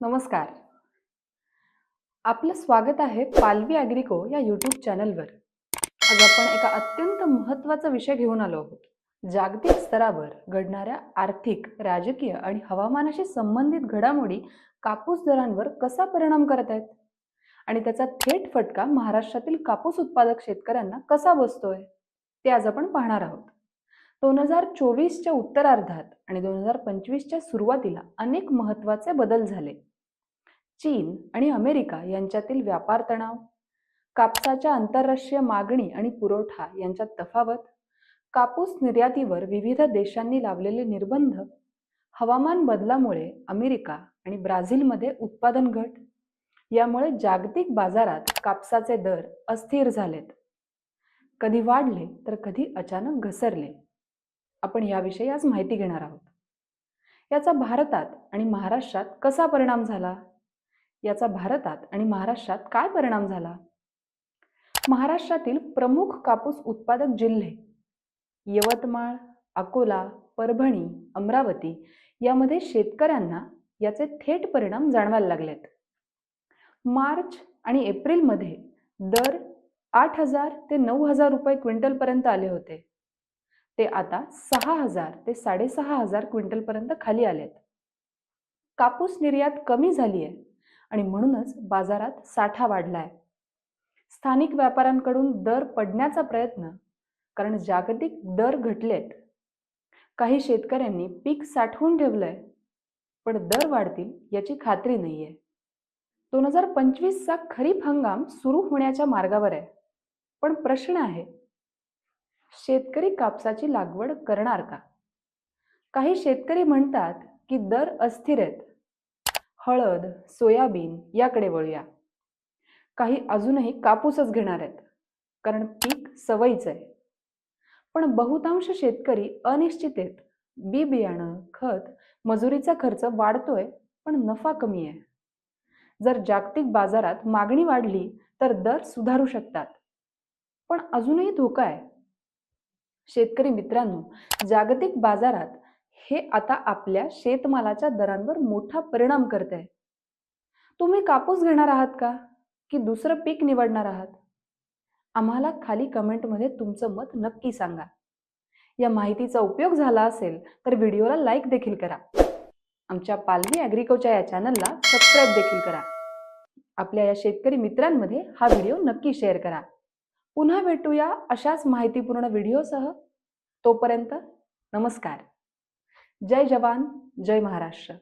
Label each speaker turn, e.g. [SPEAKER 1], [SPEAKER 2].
[SPEAKER 1] नमस्कार. आपलं स्वागत आहे पालवी ॲग्रिको या यूट्यूब चॅनलवर. आज आपण एका अत्यंत महत्त्वाचा विषय घेऊन आलो आहोत. जागतिक स्तरावर घडणाऱ्या आर्थिक राजकीय आणि हवामानाशी संबंधित घडामोडी कापूस दरांवर कसा परिणाम करत आहेत? आणि त्याचा थेट फटका महाराष्ट्रातील कापूस उत्पादक शेतकऱ्यांना कसा बसतोय? ते आज आपण पाहणार आहोत. दोन हजार चोवीसच्या उत्तरार्धात आणि दोन हजार पंचवीसच्या सुरुवातीला अनेक महत्त्वाचे बदल झाले. चीन आणि अमेरिका यांच्यातील व्यापार तणाव कापसाच्या आंतरराष्ट्रीय मागणी आणि पुरवठा यांच्यात तफावत कापूस निर्यातीवर विविध देशांनी लावलेले निर्बंध हवामान बदलामुळे अमेरिका आणि ब्राझीलमध्ये उत्पादन घट यामुळे जागतिक बाजारात कापसाचे दर अस्थिर झालेत. कधी वाढले तर कधी अचानक घसरले. आपण याविषयी आज माहिती घेणार आहोत. याचा भारतात आणि महाराष्ट्रात कसा परिणाम झाला? याचा भारतात आणि महाराष्ट्रात काय परिणाम झाला? महाराष्ट्रातील प्रमुख कापूस उत्पादक जिल्हे यवतमाळ अकोला परभणी अमरावती यामध्ये शेतकऱ्यांना याचे थेट परिणाम जाणवायला लागलेत. मार्च आणि एप्रिलमध्ये दर आठ हजार ते नऊ हजार रुपये क्विंटलपर्यंत आले होते. ते आता सहा हजार ते साडेसहा हजार क्विंटलपर्यंत खाली आले आहेत कापूस निर्यात कमी झाली आहे आणि म्हणूनच बाजारात साठा वाढला आहे स्थानिक व्यापाऱ्यांकडून दर पडण्याचा प्रयत्न कारण जागतिक दर घटलेत. काही शेतकऱ्यांनी पीक साठवून ठेवलंय पण दर वाढतील याची खात्री नाहीये. दोन हजार पंचवीसचा खरीप हंगाम सुरू होण्याच्या मार्गावर आहे पण प्रश्न आहे शेतकरी कापसाची लागवड करणार का? काही शेतकरी म्हणतात की दर अस्थिर आहेत. हळद सोयाबीन याकडे वळूया. काही अजूनही कापूसच घेणार आहेत. कारण पीक सवयीचं आहे. पण बहुतांश शेतकरी अनिश्चित आहेत. बी बियाणं खत मजुरीचा खर्च वाढतोय पण नफा कमी आहे. जर जागतिक बाजारात मागणी वाढली तर दर सुधारू शकतात. पण अजूनही धोका आहे. शेतकरी मित्रांनो जागतिक बाजारात हे आता आपल्या शेतमालाच्या दरांवर मोठा परिणाम करते तुम्ही कापूस घेणार आहात का? की दुसरं पीक निवडणार आहात? आम्हाला खाली कमेंटमध्ये तुमचं मत नक्की सांगा. या माहितीचा उपयोग झाला असेल तर व्हिडिओला लाईक देखील करा. आमच्या पालवी ॲग्रिकोच्या या चॅनलला सबस्क्राईब देखील करा. आपल्या या शेतकरी मित्रांमध्ये हा व्हिडिओ नक्की शेअर करा. पुन्हा भेटूया अशाच माहितीपूर्ण व्हिडिओसह. तोपर्यंत नमस्कार. जय जवान जय महाराष्ट्र.